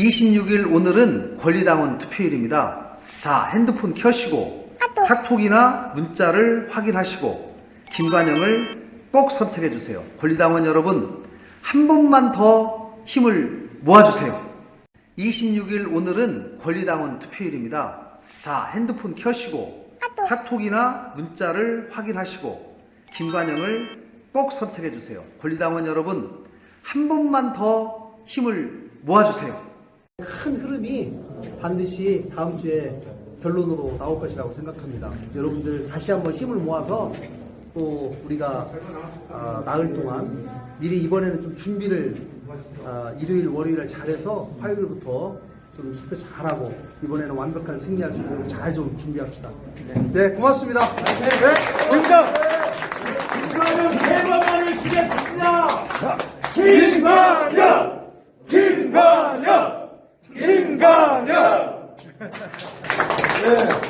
26일 오늘은 권리당원 투표일입니다. 자, 핸드폰 켜시고 카톡이나 문자를 확인하시고 김관영을 꼭 선택해 주세요. 권리당원 여러분, 한 번만 더 힘을 모아 주세요. 26일 오늘은 권리당원 투표일입니다. 자, 핸드폰 켜시고 카톡이나 문자를 확인하시고 김관영을 꼭 선택해 주세요. 권리당원 여러분, 한 번만 더 힘을 모아 주세요. 큰 흐름이 반드시 다음 주에 결론으로 나올 것이라고 생각합니다. 여러분들 다시 한번 힘을 모아서 또 우리가 아, 나흘 동안 미리 이번에는 좀 준비를 아, 일요일 월요일을 잘해서 화요일부터 좀 투표 잘하고 이번에는 완벽한 승리할 수 있도록 잘 좀 준비합시다. 네, 고맙습니다. 네, 김정! 김관영 지겠습니다! 김관영! 김관영! 김관영!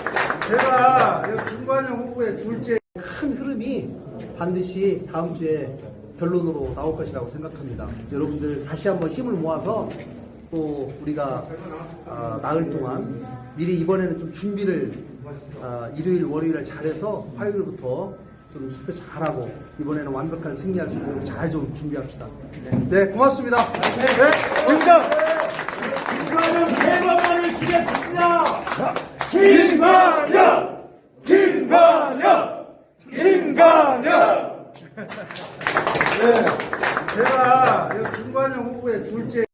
제가 이 김관영 후보의 둘째 큰 흐름이 반드시 다음 주에 결론으로 나올 것이라고 생각합니다. 여러분들 다시 한번 힘을 모아서 또 우리가 아, 나흘 동안 미리 이번에는 좀 준비를 아, 일요일 월요일을 잘해서 화요일부터 좀 투표 잘하고 이번에는 완벽한 승리할 수 있도록 잘 좀 준비합시다. 네, 고맙습니다. 네, 김정! 김관영 지겠습니다! 김관영! 김관영! 김관영! 제가 이 김관영 후보의 둘째